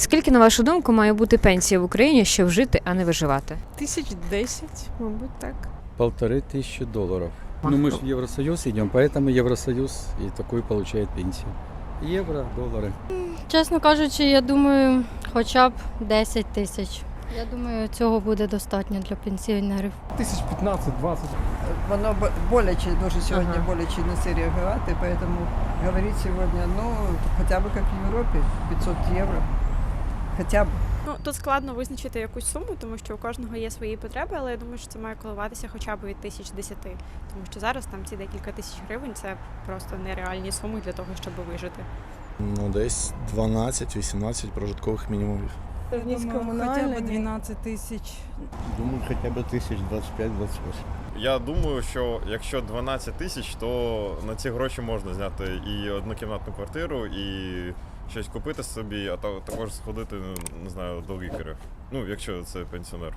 Скільки, на вашу думку, має бути пенсія в Україні, щоб жити, а не виживати? Тисяч десять, мабуть, так. Полторы тысячи долларов. Ну, мы же в Евросоюз идем, поэтому Евросоюз и такую получает пенсию. Евро, доллары. Чесно кажучи, я думаю, хоча б 10 тисяч. Я думаю, цього буде достатньо для пенсіонерів. Тисяч 15-20. Воно бо- боляче дуже сьогодні Ага. боляче на це реагувати, поэтому говорить сегодня, ну, хотя бы как в Европе, 500 евро. Хотя б. Ну тут складно визначити якусь суму, тому що у кожного є свої потреби, але я думаю, що це має коливатися хоча б від тисяч десяти. Тому що зараз там ці декілька тисяч гривень це просто нереальні суми для того, щоб вижити. Ну, десь 12-18 прожиткових мінімумів. Хоча б 12 тисяч. Думаю, хоча б тисяч 25-28. Я думаю, що якщо 12 тисяч, то на ці гроші можна зняти і однокімнатну квартиру, і щось купити собі, а також сходити, не знаю, до лікаря. Ну, якщо це пенсіонер.